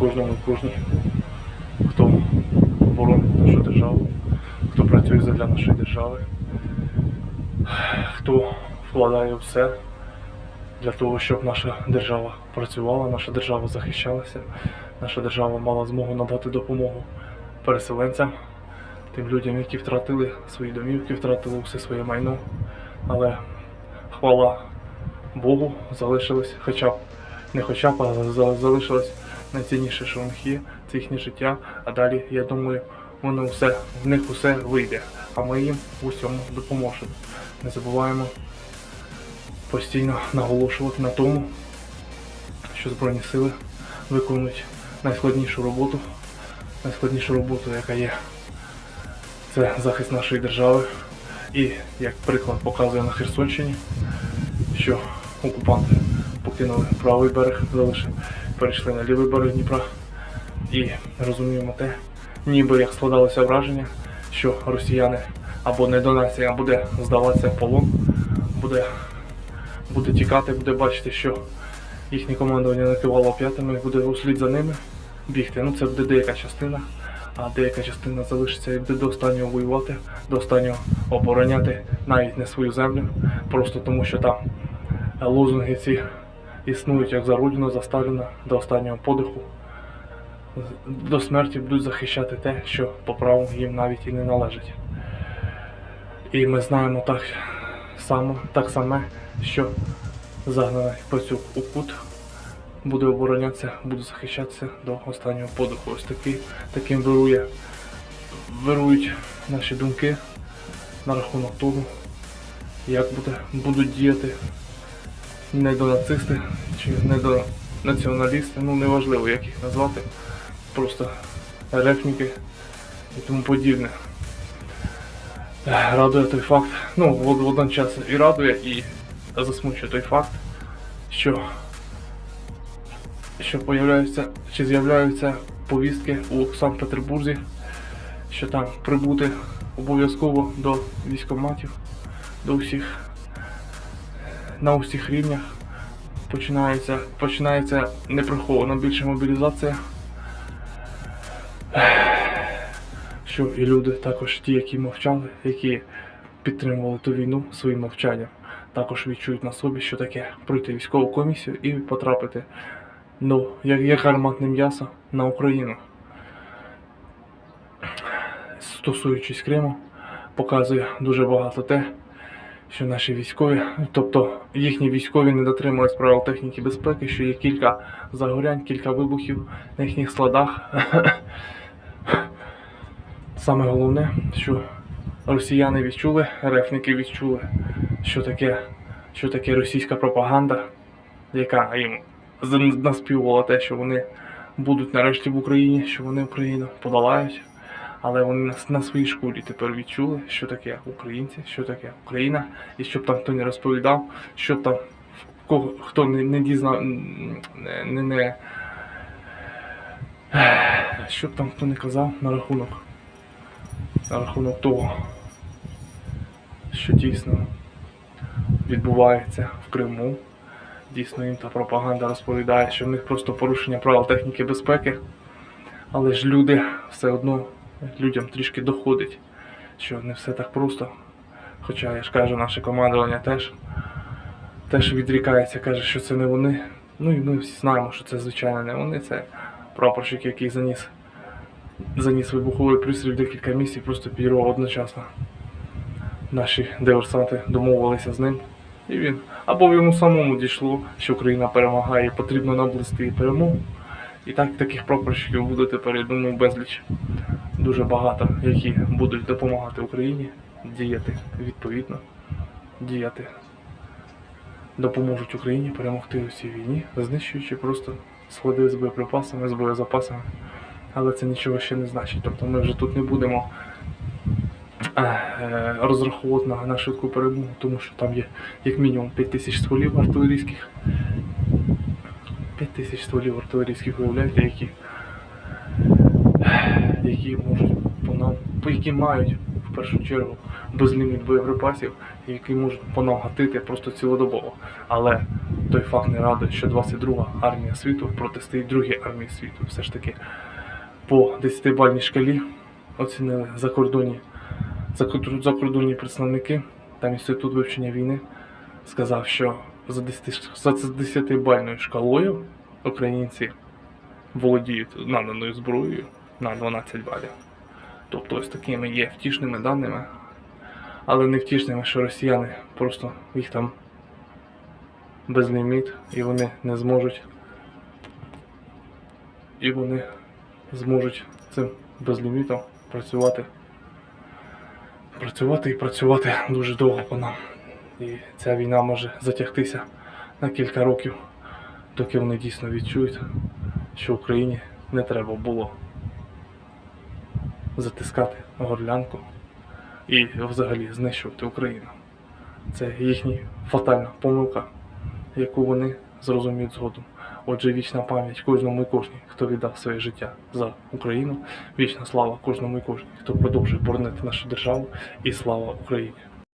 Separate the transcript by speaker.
Speaker 1: кожному кожній, хто боронить нашу державу, хто працює для нашої держави, хто вкладає все для того, щоб наша держава працювала, наша держава захищалася, наша держава мала змогу надати допомогу переселенцям, тим людям, які втратили свої домівки, втратили все своє майно. Але хвала Богу, залишилось хоча б не хоча б, а за- залишилось найцінніше, що в них це їхнє життя. А далі, я думаю, воно все, в них усе вийде. А ми їм в усьому допоможемо. Не забуваємо постійно наголошувати на тому, що Збройні сили виконують найскладнішу роботу, найскладнішу роботу, яка є. Це захист нашої держави. І як приклад показує на Херсонщині, що окупанти покинули правий берег, залишили, перейшли на лівий берег Дніпра. І розуміємо те, ніби як складалося враження, що росіяни або не до буде здаватися в полон, буде, буде тікати, буде бачити, що їхнє командування накивало п'ятами, буде услід за ними бігти. Ну це буде деяка частина, а деяка частина залишиться і буде до останнього воювати, до останнього обороняти навіть не свою землю, просто тому що там лозунги ці існують як за Родину, за до останнього подиху. До смерті будуть захищати те, що по праву їм навіть і не належить. І ми знаємо так само, так саме, що загнаний пацюк у кут буде оборонятися, буде захищатися до останнього подиху. Ось такий, таким вирує, вирують наші думки на рахунок того, як буде, будуть діяти недонацисти чи недонаціоналісти, ну неважливо як їх назвати, просто рефніки і тому подібне. Радує той факт, ну вод- водночас і радує, і засмучує той факт, що, що появляються чи з'являються повістки у Санкт-Петербурзі, що там прибути обов'язково до військоматів, до всіх на усіх рівнях починається, починається неприхована більше мобілізація. Що і люди, також ті, які мовчали, які підтримували ту війну своїм мовчанням, також відчують на собі, що таке пройти військову комісію і потрапити ну, як, як гарматне м'ясо на Україну. Стосуючись Криму, показує дуже багато те, що наші військові, тобто їхні військові не дотримують правил техніки безпеки, що є кілька загорянь, кілька вибухів на їхніх складах. Саме головне, що росіяни відчули, рефники відчули, що таке, що таке російська пропаганда, яка їм наспівувала те, що вони будуть нарешті в Україні, що вони Україну подолають. Але вони на, на своїй шкурі тепер відчули, що таке українці, що таке Україна, і щоб там хто не розповідав, що там кого хто не, не дізнав, не, не щоб там хто не казав на рахунок, на рахунок того, що дійсно відбувається в Криму. Дійсно їм та пропаганда розповідає, що в них просто порушення правил техніки безпеки. Але ж люди все одно людям трішки доходить, що не все так просто. Хоча я ж кажу, наше командування теж, теж відрікається, каже, що це не вони. Ну і ми всі знаємо, що це звичайно не вони, це прапорщик, який заніс, заніс вибуховий пристрій декілька місць просто підірвав одночасно. Наші диверсанти домовилися з ним. І він або йому самому дійшло, що Україна перемагає, потрібно наблизити перемогу. І так таких прапорщиків буде тепер, я думаю, безліч. Дуже багато, які будуть допомагати Україні діяти відповідно, діяти, допоможуть Україні перемогти у цій війні, знищуючи просто склади з боєприпасами, з боєзапасами. Але це нічого ще не значить. Тобто ми вже тут не будемо е, розраховувати на, на швидку перемогу, тому що там є як мінімум 5 тисяч стволів артилерійських. 5 тисяч стволів артилерійських, виявляєте, які, які можуть по нам, які мають в першу чергу безліміт боєприпасів, які можуть по нам гатити просто цілодобово. Але той факт не радує, що 22 армія світу протистоїть другій армії світу. Все ж таки по 10-бальній шкалі оцінили закордонні, закордонні представники, там інститут вивчення війни сказав, що за 10, за 10-бальною шкалою українці володіють наданою зброєю на 12 балів. Тобто ось такими є втішними даними, але не втішними, що росіяни просто їх там безліміт і вони не зможуть. І вони зможуть цим безлімітом працювати. Працювати і працювати дуже довго по нам. І ця війна може затягтися на кілька років, доки вони дійсно відчують, що Україні не треба було затискати горлянку і взагалі знищувати Україну. Це їхня фатальна помилка, яку вони зрозуміють згодом. Отже, вічна пам'ять кожному і кожній, хто віддав своє життя за Україну, вічна слава кожному і кожній, хто продовжує боронити нашу державу, і слава Україні!